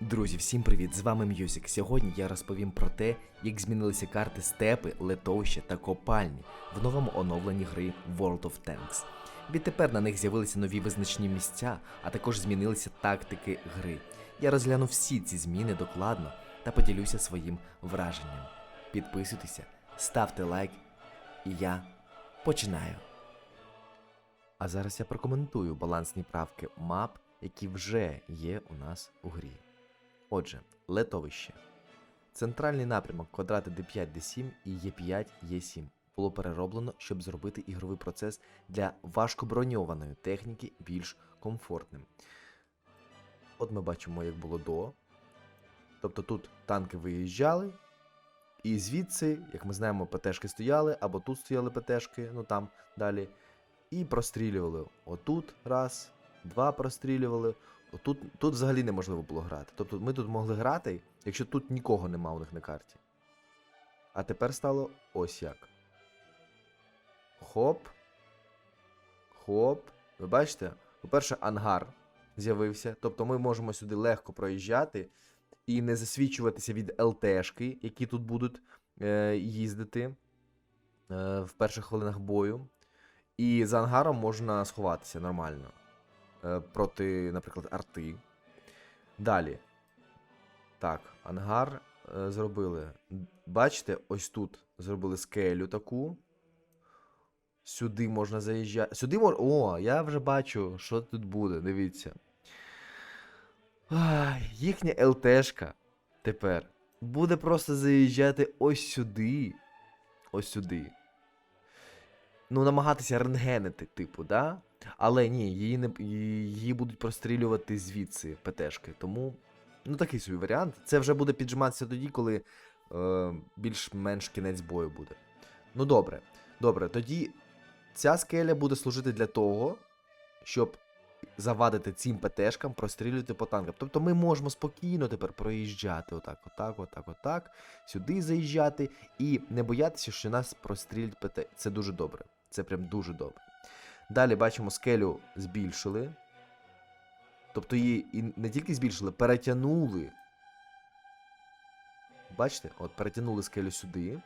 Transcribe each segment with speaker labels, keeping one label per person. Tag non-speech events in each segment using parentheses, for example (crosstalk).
Speaker 1: Друзі, всім привіт! З вами М'юзік. Сьогодні я розповім про те, як змінилися карти степи, литовища та копальні в новому оновленні гри World of Tanks. Відтепер на них з'явилися нові визначні місця, а також змінилися тактики гри. Я розгляну всі ці зміни докладно та поділюся своїм враженням. Підписуйтеся, ставте лайк, і я починаю. А зараз я прокоментую балансні правки мап, які вже є у нас у грі. Отже, летовище. Центральний напрямок квадрати D5, D7 і E5, E7 було перероблено, щоб зробити ігровий процес для важкоброньованої техніки більш комфортним. От ми бачимо, як було до. Тобто тут танки виїжджали, і звідси, як ми знаємо, ПТшки стояли, або тут стояли ПТшки, ну там далі. І прострілювали. Отут раз, два прострілювали. Тут, тут взагалі неможливо було грати. Тобто ми тут могли грати, якщо тут нікого нема у них на карті. А тепер стало ось як. Хоп. Хоп. Ви бачите? По-перше, ангар з'явився. Тобто ми можемо сюди легко проїжджати і не засвічуватися від ЛТшки, які тут будуть е, їздити е, в перших хвилинах бою. І за ангаром можна сховатися нормально проти, наприклад, арти. Далі. Так, ангар е, зробили. Бачите, ось тут зробили скелю таку. Сюди можна заїжджати. Сюди можна. О, я вже бачу, що тут буде. Дивіться. Ай, їхня ЛТшка тепер буде просто заїжджати ось сюди. Ось сюди. Ну, намагатися рентгенити, типу, да? Але ні, її не її будуть прострілювати звідси ПТшки. Тому, ну такий собі варіант. Це вже буде піджиматися тоді, коли е, більш-менш кінець бою буде. Ну добре, добре, тоді ця скеля буде служити для того, щоб завадити цим ПТшкам прострілювати по танкам. Тобто ми можемо спокійно тепер проїжджати отак, отак, отак, отак, сюди заїжджати і не боятися, що нас прострілять ПТ. Це дуже добре. Це прям дуже добре. Далі бачимо, скелю збільшили. Тобто її і не тільки збільшили, перетягнули. Бачите? От перетягнули скелю сюди.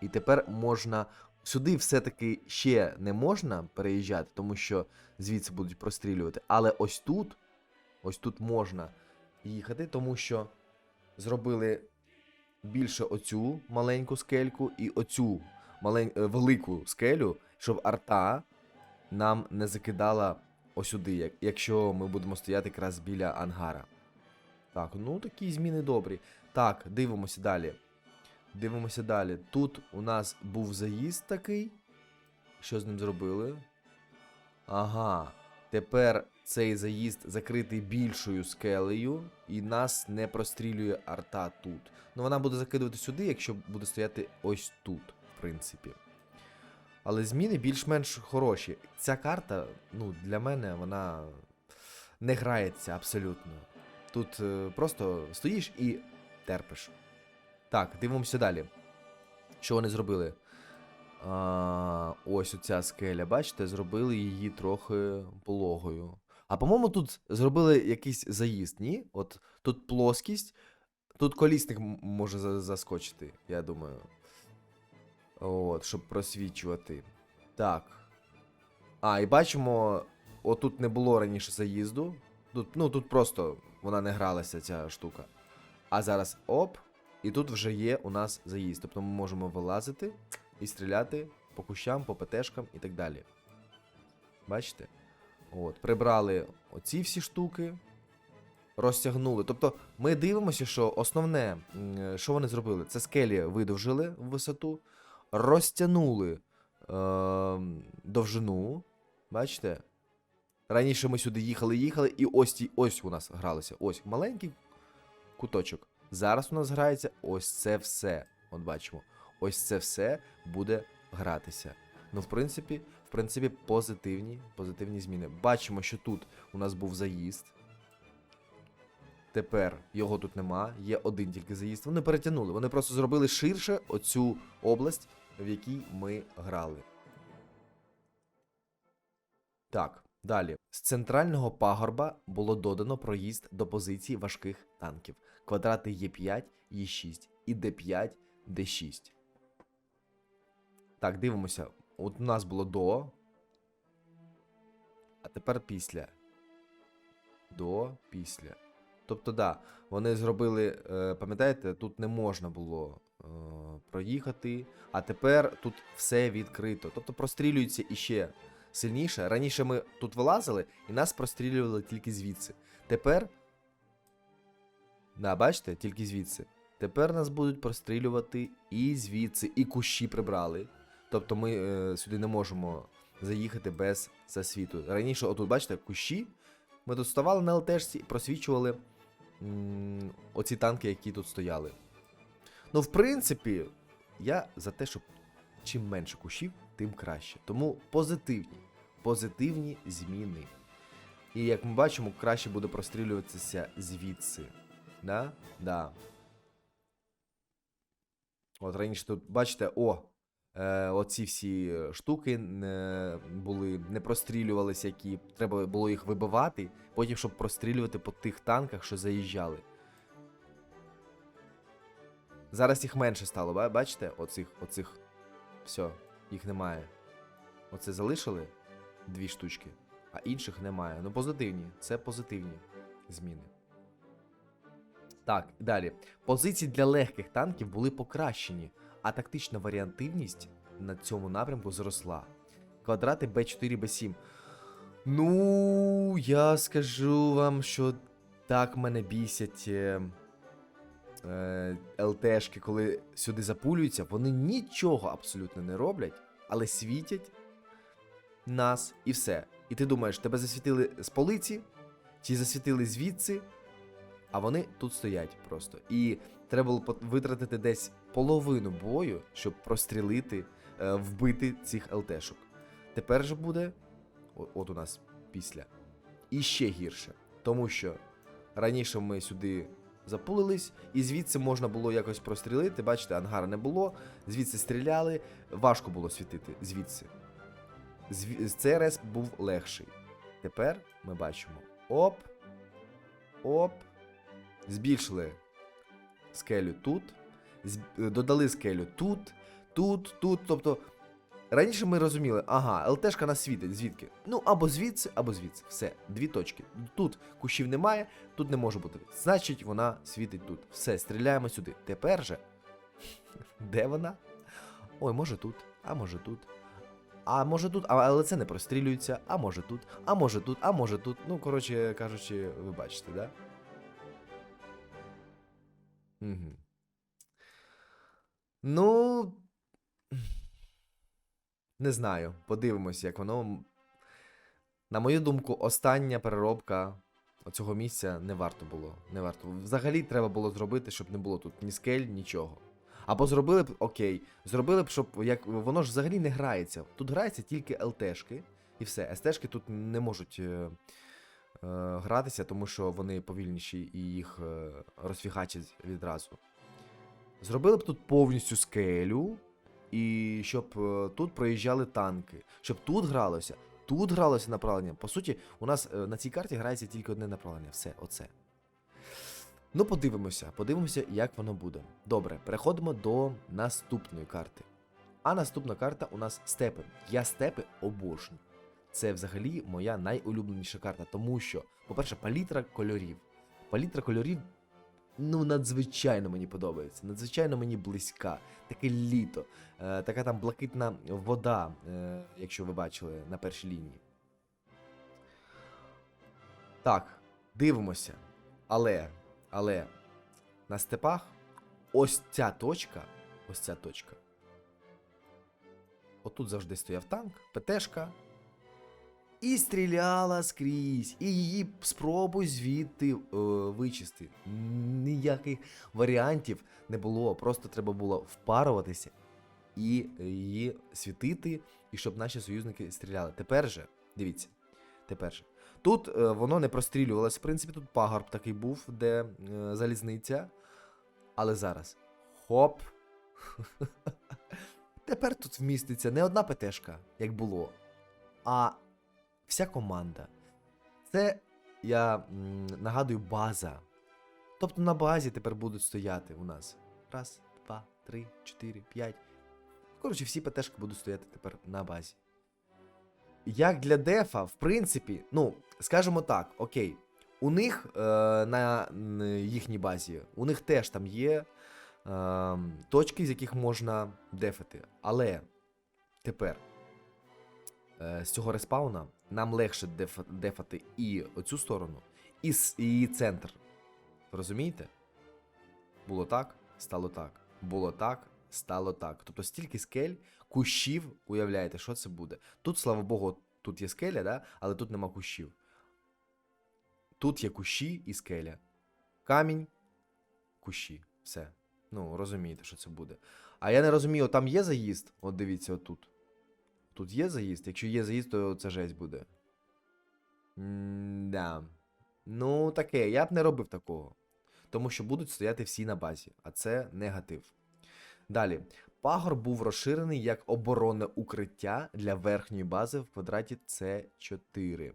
Speaker 1: І тепер можна. Сюди все-таки ще не можна переїжджати, тому що звідси будуть прострілювати. Але ось тут, ось тут можна їхати, тому що зробили більше оцю маленьку скельку і оцю малень... е, велику скелю, щоб арта нам не закидала осюди, як... якщо ми будемо стояти якраз біля ангара. Так, ну такі зміни добрі. Так, дивимося далі. Дивимося далі. Тут у нас був заїзд такий. Що з ним зробили? Ага. Тепер цей заїзд закритий більшою скелею, і нас не прострілює арта тут. Ну вона буде закидувати сюди, якщо буде стояти ось тут, принципі. Але зміни більш-менш хороші. Ця карта, ну, для мене вона не грається абсолютно. Тут е, просто стоїш і терпиш. Так, дивимося далі. Що вони зробили? А, ось оця скеля, бачите, зробили її трохи пологою. А по-моєму, тут зробили якийсь заїзд, ні? От тут плоскість, тут колісник може заскочити, я думаю. От, щоб просвічувати. Так. А, і бачимо, отут не було раніше заїзду. Тут, ну, тут просто вона не гралася, ця штука. А зараз оп, і тут вже є у нас заїзд. Тобто ми можемо вилазити і стріляти по кущам, по ПТшкам і так далі. Бачите? От, прибрали оці всі штуки, розтягнули. Тобто ми дивимося, що основне, що вони зробили, це скелі видовжили в висоту, розтягнули е- довжину. Бачите? Раніше ми сюди їхали, їхали, і ось ті- ось у нас гралося. Ось маленький куточок. Зараз у нас грається ось це все. От бачимо. Ось це все буде гратися. Ну, в принципі, в принципі, позитивні, позитивні зміни. Бачимо, що тут у нас був заїзд. Тепер його тут нема, є один тільки заїзд. Вони перетягнули. Вони просто зробили ширше оцю область, в якій ми грали. Так, Далі. З центрального пагорба було додано проїзд до позицій важких танків. Квадрати Е5, Е6 і Д5, Д6. Так, дивимося. От у нас було до. А тепер після. До, після. Тобто, да, вони зробили, е, пам'ятаєте, тут не можна було проїхати, а тепер тут все відкрито. Тобто прострілюється іще сильніше. Раніше ми тут вилазили і нас прострілювали тільки звідси. Тепер. Да, бачите, тільки звідси. Тепер нас будуть прострілювати і звідси, і кущі прибрали. Тобто ми е, сюди не можемо заїхати без засвіту. Раніше, отут, бачите, кущі. Ми тут ставали на ЛТшці і просвічували м, оці танки, які тут стояли. Ну, в принципі, я за те, щоб чим менше кущів, тим краще. Тому позитивні, позитивні зміни. І як ми бачимо, краще буде прострілюватися звідси. Да? Да. От раніше тут, бачите, о, е, оці всі штуки не були, не прострілювалися, які треба було їх вибивати, потім, щоб прострілювати по тих танках, що заїжджали. Зараз їх менше стало, бачите? Оцих, оцих. Все, їх немає. Оце залишили дві штучки, а інших немає. Ну, позитивні, це позитивні зміни. Так, далі. Позиції для легких танків були покращені, а тактична варіантивність на цьому напрямку зросла. Квадрати Б4, Б7. Ну, я скажу вам, що так мене бісять е, ЛТшки, коли сюди запулюються, вони нічого абсолютно не роблять, але світять нас і все. І ти думаєш, тебе засвітили з полиці, чи засвітили звідси, а вони тут стоять просто. І треба було витратити десь половину бою, щоб прострілити, е, вбити цих ЛТшок. Тепер же буде. От у нас після. І ще гірше. Тому що раніше ми сюди запулились, і звідси можна було якось прострілити. Бачите, ангара не було. Звідси стріляли, важко було світити звідси. Зві... з ЦРС був легший. Тепер ми бачимо. Оп. Оп. Збільшили скелю тут. Додали скелю тут, тут, тут. Тобто. Раніше ми розуміли, ага, ЛТшка нас світить, звідки? Ну, або звідси, або звідси. Все, дві точки. Тут кущів немає, тут не може бути. Значить, вона світить тут. Все, стріляємо сюди. Тепер же. (laughs) Де вона? Ой, може тут, а може тут. А може тут, але це не прострілюється, а може тут, а може тут, а може тут. Ну, коротше кажучи, ви бачите, да? Угу. Ну. Не знаю. Подивимося, як воно. На мою думку, остання переробка цього місця не варто було. Не варто. Взагалі треба було зробити, щоб не було тут ні скель, нічого. Або зробили б, окей, зробили б, щоб як воно ж взагалі не грається. Тут грається тільки ЛТшки, і все. СТшки тут не можуть е, е, гратися, тому що вони повільніші і їх е, розфігачать відразу. Зробили б тут повністю скелю, і щоб е, тут проїжджали танки, щоб тут гралося, тут гралося направлення. По суті, у нас е, на цій карті грається тільки одне направлення. Все, оце. Ну, подивимося, подивимося, як воно буде. Добре, переходимо до наступної карти. А наступна карта у нас степи. Я степи обожнюю. Це взагалі моя найулюбленіша карта, тому що, по-перше, палітра кольорів. Палітра кольорів ну, надзвичайно мені подобається, надзвичайно мені близька. Таке літо, е, така там блакитна вода, е, якщо ви бачили на першій лінії. Так, дивимося. Але, але на степах ось ця точка, ось ця точка. Отут завжди стояв танк, ПТшка. І стріляла скрізь, і її спробуй звідти е, вичисти. Ніяких варіантів не було. Просто треба було впаруватися і її світити, і щоб наші союзники стріляли. Тепер же, дивіться, тепер же. Тут е, воно не прострілювалось. В принципі, тут пагорб такий був, де е, залізниця. Але зараз. Хоп. (laughs) Тепер тут вміститься не одна ПТшка, як було, а вся команда. Це, я нагадую, база. Тобто на базі тепер будуть стояти у нас. Раз, два, три, чотири, п'ять. Коротше, всі ПТшки будуть стояти тепер на базі. Як для дефа, в принципі, ну, скажімо так, окей. У них е, на їхній базі, у них теж там є е, точки, з яких можна дефати. Але тепер е, з цього респауна нам легше деф, дефати і оцю сторону, і, і центр. Розумієте? Було так, стало так. Було так, стало так. Тобто стільки скель, кущів, уявляєте, що це буде. Тут, слава Богу, тут є скеля, да? але тут нема кущів. Тут є кущі і скеля. Камінь, кущі. Все. Ну, розумієте, що це буде. А я не розумію, там є заїзд? От дивіться, отут. Тут є заїзд? Якщо є заїзд, то це жесть буде. Да. Ну, таке, я б не робив такого. Тому що будуть стояти всі на базі, а це негатив. Далі. Пагор був розширений як оборонне укриття для верхньої бази в квадраті С4.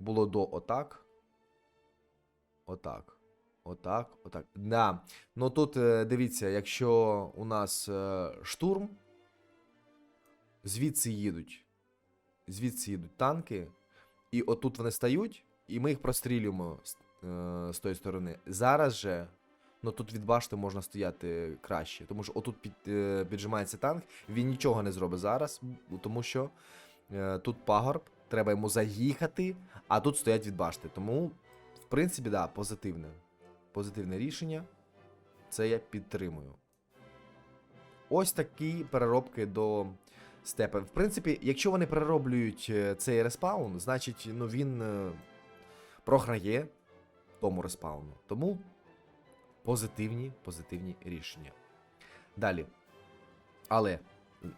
Speaker 1: Було до отак. Отак. Отак, отак. Да. Ну тут е, дивіться, якщо у нас е, штурм, звідси їдуть. Звідси їдуть танки, і отут вони стають, і ми їх прострілюємо з, е, з тої сторони. Зараз же, ну тут від башти можна стояти краще, тому що отут під, е, піджимається танк, він нічого не зробить зараз, тому що е, тут пагорб, треба йому заїхати, а тут стоять від башти. Тому, в принципі, да, позитивне. Позитивне рішення. Це я підтримую. Ось такі переробки до степа. В принципі, якщо вони перероблюють е, цей респаун, значить ну, він е, програє тому респауну. Тому позитивні, позитивні рішення. Далі. Але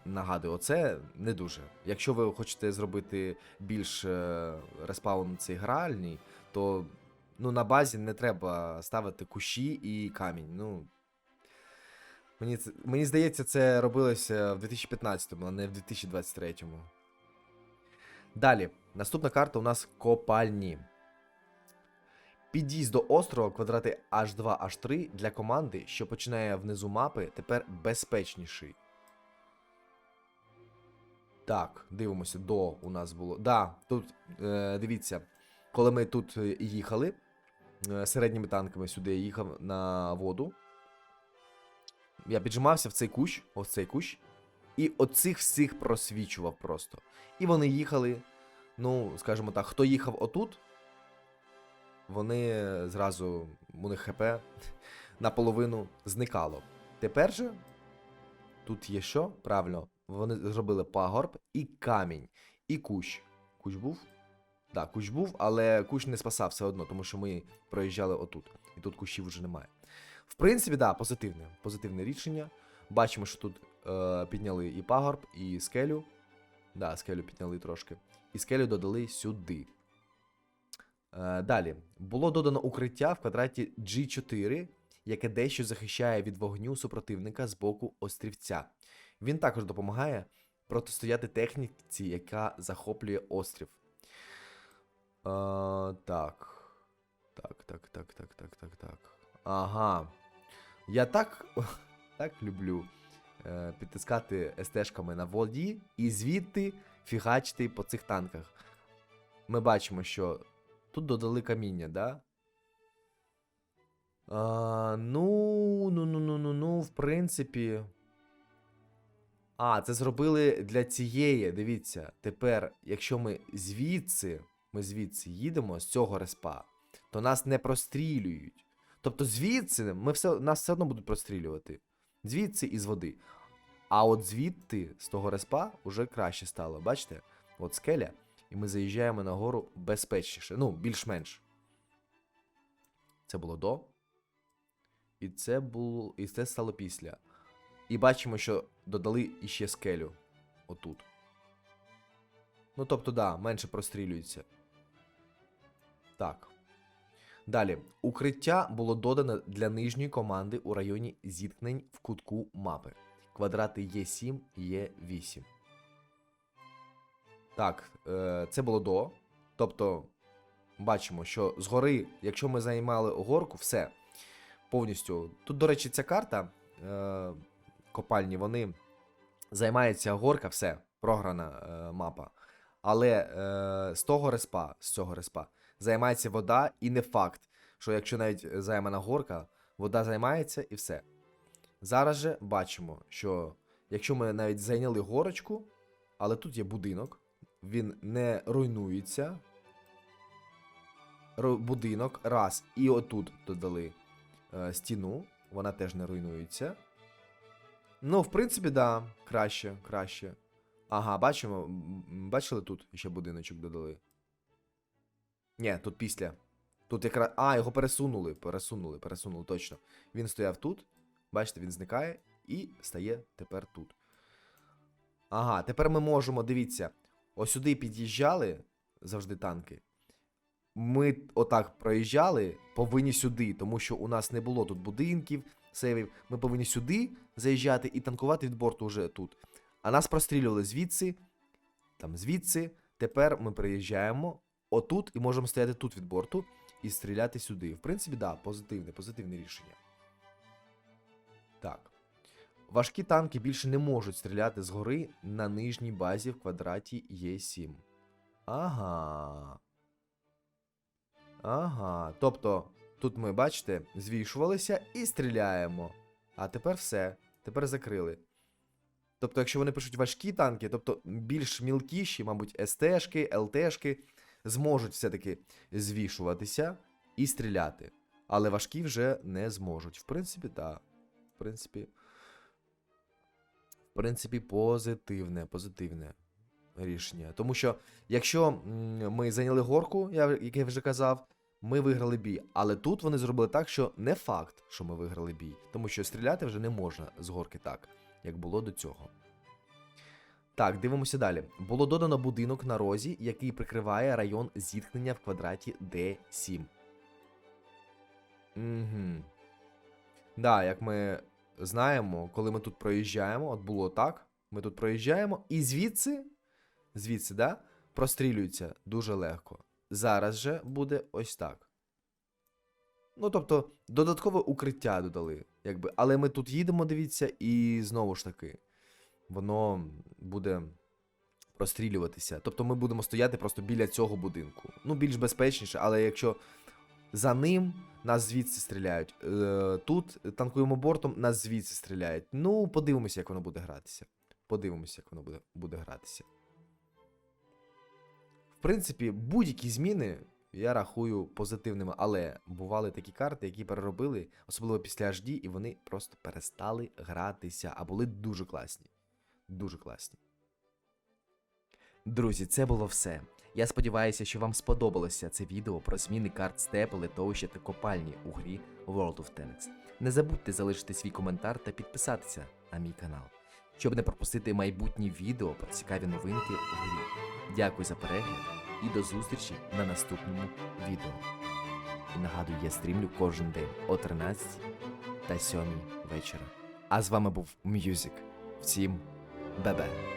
Speaker 1: нагадую, оце не дуже. Якщо ви хочете зробити більш е, респаун цей гральний, то ну, на базі не треба ставити кущі і камінь. Ну, мені, мені здається, це робилося в 2015-му, а не в 2023-му. Далі, наступна карта у нас копальні. Під'їзд до острова квадрати H2, H3 для команди, що починає внизу мапи, тепер безпечніший. Так, дивимося, до у нас було. Да, тут е, дивіться, коли ми тут е, їхали е, середніми танками сюди їхав на воду. Я піджимався в цей кущ, ось цей кущ, і оцих всіх просвічував просто. І вони їхали. Ну, скажімо так, хто їхав отут, вони зразу, у них ХП наполовину зникало. Тепер же тут є що? Правильно, вони зробили пагорб і камінь, і кущ. Кущ був? Так, кущ був, але кущ не спасав все одно, тому що ми проїжджали отут. І тут кущів вже немає. В принципі, да, позитивне. Позитивне рішення. Бачимо, що тут е, підняли і пагорб, і скелю. Да, скелю підняли трошки. І скелю додали сюди. Е, далі. Було додано укриття в квадраті G4, яке дещо захищає від вогню супротивника з боку острівця. Він також допомагає протистояти техніці, яка захоплює острів. Е, так. Так, так, так, так, так, так, так. Ага. Я так, (laughs) так люблю е, підтискати СТшками на воді і звідти фігачити по цих танках. Ми бачимо, що тут додали каміння, да? А, ну, ну, ну, ну, ну, ну, в принципі. А, це зробили для цієї. Дивіться, тепер, якщо ми звідси, ми звідси їдемо з цього респа, то нас не прострілюють. Тобто звідси ми все, нас все одно будуть прострілювати. Звідси із води. А от звідти, з того респа, уже краще стало. Бачите? От скеля, і ми заїжджаємо на гору безпечніше. Ну, більш-менш. Це було до. І це було. І це стало після. І бачимо, що додали іще скелю. Отут. Ну, тобто, да, менше прострілюється. Так. Далі. Укриття було додано для нижньої команди у районі зіткнень в кутку мапи. Квадрати Е7, Е8. Так, е, це було до. Тобто, бачимо, що згори, якщо ми займали горку, все. Повністю. Тут, до речі, ця карта е, копальні, вони займається горка, все, програна е, мапа. Але з того респа, з цього респа, займається вода, і не факт, що якщо навіть займана горка, вода займається і все. Зараз же бачимо, що якщо ми навіть зайняли горочку, але тут є будинок, він не руйнується. Будинок, раз. І отут додали е, стіну, вона теж не руйнується. Ну, в принципі, да, краще, краще. Ага, бачимо. Бачили тут ще будиночок додали. Ні, тут після. Тут якраз. А, його пересунули, пересунули, пересунули, точно. Він стояв тут. Бачите, він зникає і стає тепер тут. Ага, тепер ми можемо, дивіться, ось сюди під'їжджали завжди танки. Ми отак проїжджали, повинні сюди, тому що у нас не було тут будинків, сейвів. Ми повинні сюди заїжджати і танкувати від борту вже тут. А нас прострілювали звідси, там звідси. Тепер ми приїжджаємо отут і можемо стояти тут від борту і стріляти сюди. В принципі, да, позитивне, позитивне рішення. Так. Важкі танки більше не можуть стріляти згори на нижній базі в квадраті Е7. Ага. Ага. Тобто, тут ми, бачите, звішувалися і стріляємо. А тепер все. Тепер закрили. Тобто, якщо вони пишуть важкі танки, тобто більш мілкіші, мабуть, СТшки, ЛТшки, зможуть все-таки звішуватися і стріляти. Але важкі вже не зможуть. В принципі, так. В принципі. В принципі, позитивне, позитивне рішення. Тому що, якщо ми зайняли горку, як я вже казав, ми виграли бій. Але тут вони зробили так, що не факт, що ми виграли бій. Тому що стріляти вже не можна з горки так, як було до цього. Так, дивимося далі. Було додано будинок на розі, який прикриває район зіткнення в квадраті D7. Угу. Да, як ми знаємо, коли ми тут проїжджаємо, от було так. Ми тут проїжджаємо, і звідси, звідси, да, прострілюється дуже легко. Зараз же буде ось так. Ну, тобто, додаткове укриття додали, якби. Але ми тут їдемо, дивіться, і знову ж таки, воно буде прострілюватися. Тобто ми будемо стояти просто біля цього будинку. Ну, більш безпечніше, але якщо за ним нас звідси стріляють. Е, тут танкуємо бортом, нас звідси стріляють. Ну, подивимося, як воно буде гратися. Подивимося, як воно буде, буде гратися. В принципі, будь-які зміни я рахую позитивними, але бували такі карти, які переробили, особливо після HD, і вони просто перестали гратися, а були дуже класні. Дуже класні. Друзі, це було все. Я сподіваюся, що вам сподобалося це відео про зміни карт степу, литовища та копальні у грі World of Tanks. Не забудьте залишити свій коментар та підписатися на мій канал, щоб не пропустити майбутні відео про цікаві новинки в грі. Дякую за перегляд і до зустрічі на наступному відео. І нагадую, я стрімлю кожен день о 13 та 7 вечора. А з вами був Мюзик. Всім Bye bye.